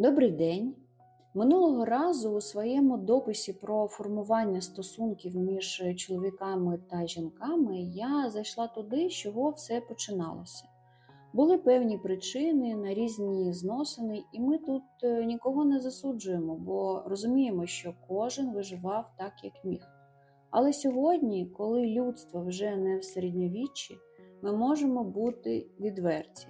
Добрий день. Минулого разу у своєму дописі про формування стосунків між чоловіками та жінками я зайшла туди, з чого все починалося. Були певні причини на різні зносини, і ми тут е, нікого не засуджуємо, бо розуміємо, що кожен виживав так, як міг. Але сьогодні, коли людство вже не в середньовіччі, ми можемо бути відверті.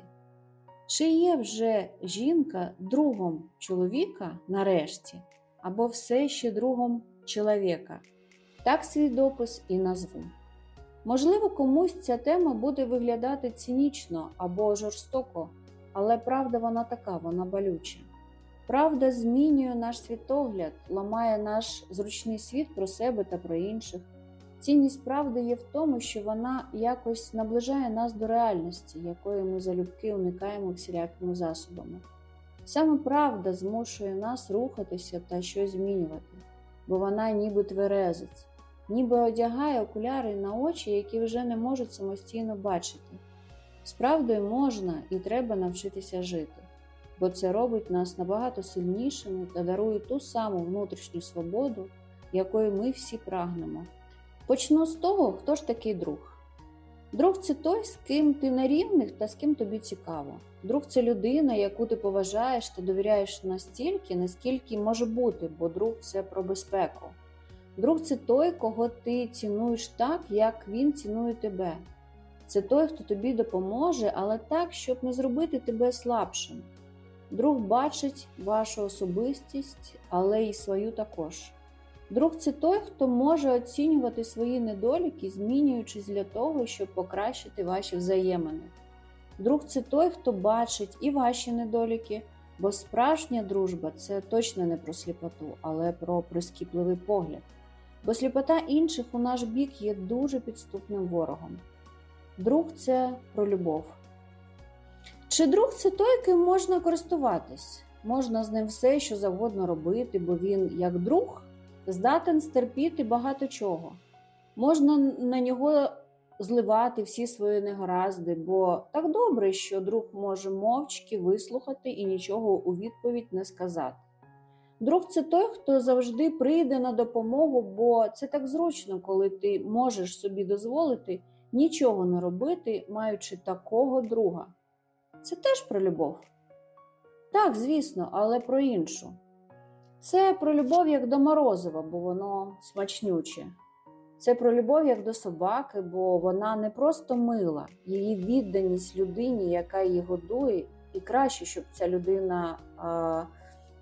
Чи є вже жінка другом чоловіка нарешті, або все ще другом чоловіка? Так свій допис і назву. Можливо, комусь ця тема буде виглядати цинічно або жорстоко, але правда вона така, вона болюча. Правда змінює наш світогляд, ламає наш зручний світ про себе та про інших. Цінність правди є в тому, що вона якось наближає нас до реальності, якої ми залюбки уникаємо всілякими засобами. Саме правда змушує нас рухатися та щось змінювати, бо вона ніби тверезить, ніби одягає окуляри на очі, які вже не можуть самостійно бачити. З правдою можна і треба навчитися жити, бо це робить нас набагато сильнішими та дарує ту саму внутрішню свободу, якої ми всі прагнемо. Почну з того, хто ж такий друг. Друг це той, з ким ти на рівних та з ким тобі цікаво. Друг це людина, яку ти поважаєш та довіряєш настільки, наскільки може бути, бо друг це про безпеку. Друг це той, кого ти цінуєш так, як він цінує тебе. Це той, хто тобі допоможе, але так, щоб не зробити тебе слабшим. Друг бачить вашу особистість, але й свою також. Друг це той, хто може оцінювати свої недоліки, змінюючись для того, щоб покращити ваші взаємини. Друг це той, хто бачить і ваші недоліки, бо справжня дружба це точно не про сліпоту, але про прискіпливий погляд. Бо сліпота інших у наш бік є дуже підступним ворогом. Друг це про любов. Чи друг це той, ким можна користуватись? Можна з ним все, що завгодно робити, бо він, як друг, здатен стерпіти багато чого. Можна на нього зливати всі свої негаразди, бо так добре, що друг може мовчки вислухати і нічого у відповідь не сказати. Друг це той, хто завжди прийде на допомогу, бо це так зручно, коли ти можеш собі дозволити нічого не робити, маючи такого друга. Це теж про любов. Так, звісно, але про іншу. Це про любов як до морозива, бо воно смачнюче. Це про любов як до собаки, бо вона не просто мила, її відданість людині, яка її годує, і краще, щоб ця людина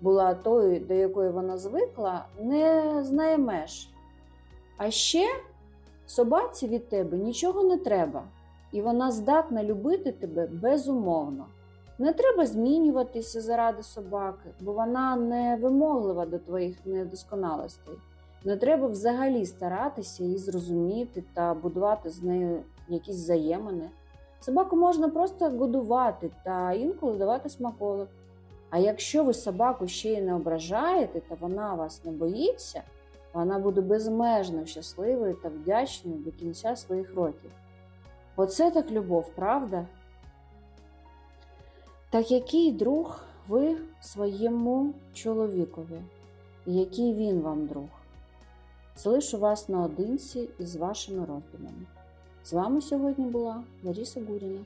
була тою, до якої вона звикла, не знає меж. А ще собаці від тебе нічого не треба, і вона здатна любити тебе безумовно. Не треба змінюватися заради собаки, бо вона не вимоглива до твоїх недосконалостей. Не треба взагалі старатися її зрозуміти та будувати з нею якісь взаємини. Собаку можна просто годувати та інколи давати смаколик. А якщо ви собаку ще й не ображаєте, та вона вас не боїться, вона буде безмежно щасливою та вдячною до кінця своїх років. Оце так любов, правда? Так який друг ви своєму чоловікові, і який він вам друг? Залишу вас наодинці із вашими роздумами. З вами сьогодні була Ларіса Гуріна.